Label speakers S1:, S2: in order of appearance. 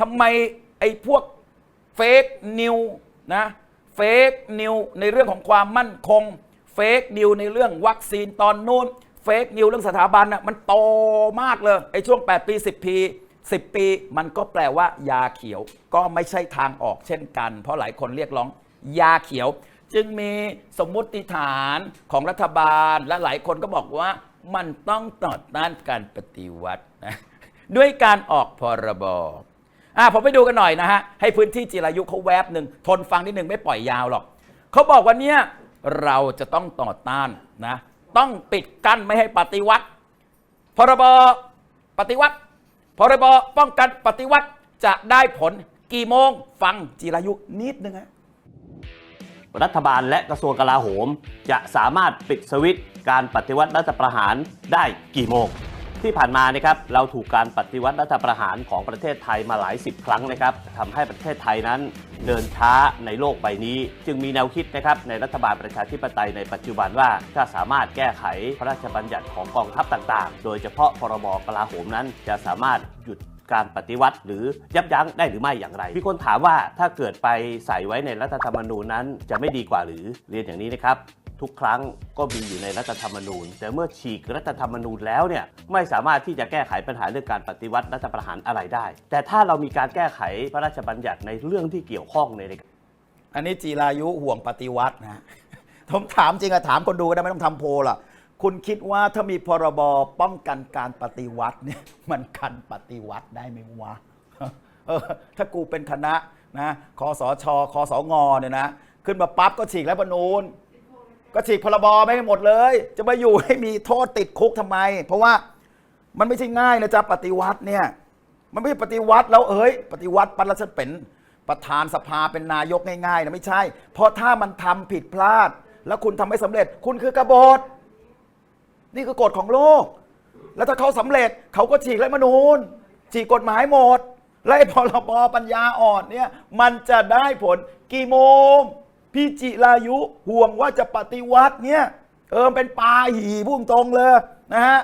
S1: ทำไมไอ้พวกเฟกนิวนะเฟกนิวในเรื่องของความมั่นคงเฟกนิวในเรื่องวัคซีนตอนนู้นเฟกนิวเรื่องสถาบันน่ะมันโตมากเลยไอ้ช่วง 8 ปี 10 ปี 10 ปี มันก็แปลว่ายาเขียวก็ไม่ใช่ทางออกเช่นกัน เพราะหลายคนเรียกร้องยาเขียว จึงมีสมมุติฐานของรัฐบาลและหลายคนก็บอกว่ามันต้องต่อต้านการปฏิวัตินะด้วยการออกพรบ อะผมไปดูกันหน่อยนะฮะ ให้พื้นที่จิรายุเขาแวบหนึ่งทนฟังนิดหนึ่งไม่ปล่อยยาวหรอกเขาบอกว่าเนี่ยเราจะต้องต่อต้านนะ ต้องปิดกั้นไม่ให้ปฏิวัติ พรบปฏิวัติ พรบป้องกันปฏิวัติจะได้ผลกี่โมงฟังจิรายุนิดนึงฮะ
S2: รัฐบาลและกระทรวงกลาโหม จะสามารถปิดสวิตช์การปฏิวัติรัฐประหารได้กี่โมง ที่ผ่านมานะครับเราถูกการปฏิวัติรัฐประหารของประเทศไทยมาหลายสิบครั้งนะครับทำให้ประเทศไทยนั้นเดินช้าในโลกใบนี้ จึงมีแนวคิดนะครับในรัฐบาลประชาธิปไตยในปัจจุบันว่าถ้าสามารถแก้ไขพระราชบัญญัติของกองทัพต่างๆ โดยเฉพาะพรบกลาโหมนั้นจะสามารถหยุดการปฏิวัติหรือยับยั้งได้หรือไม่อย่างไร มีคนถามว่าถ้าเกิดไปใส่ไว้ในรัฐธรรมนูญนั้นจะไม่ดีกว่าหรือเรียนอย่างนี้นะครับ ทุกครั้งก็มีอยู่ในรัฐธรรมนูญ แต่เมื่อฉีกรัฐธรรมนูญแล้วเนี่ยไม่สามารถที่จะแก้ไขปัญหาเรื่องการปฏิวัติรัฐประหารอะไรได้ แต่ถ้าเรามีการแก้ไขพระราชบัญญัติในเรื่องที่เกี่ยวข้องใน
S1: อันนี้จีรายุห่วงปฏิวัตินะผมถามจริงอะถามคนดูก็ได้ไม่ต้องทำโพลหรอกคุณคิดว่าถ้ามีพรบป้องกันการปฏิวัติเนี่ยมันกันปฏิวัติได้ไหมวะเออถ้ากูเป็นคณะนะคอสชคอสงเนี่ยนะ ขึ้นมาปั๊บก็ฉีกแล้วประนูน ก็ฉีกพรบไม่ให้หมดเลย จะมาอยู่ให้มีโทษติดคุกทำไม เพราะว่ามันไม่ใช่ง่ายนะจ๊ะปฏิวัติเนี่ย มันไม่ใช่ปฏิวัติแล้วเอ้ย ปฏิวัติปันแล้วฉันเป็นประธานสภาเป็นนายกง่ายๆนะไม่ใช่ เพราะถ้ามันทำผิดพลาด แล้วคุณทำไม่สำเร็จ คุณคือกบฏนี่คือกฎของโลก แล้วถ้าเขาสำเร็จเขาก็ฉีกรัฐมนูญฉีกกฎหมายหมด และพรบปัญญาอ่อนเนี่ยมันจะได้ผลกี่โมง พี่จิรายุห่วงว่าจะปฏิวัติเนี่ยเออเป็นปลาหี่พุ่งตรงเลยนะฮะ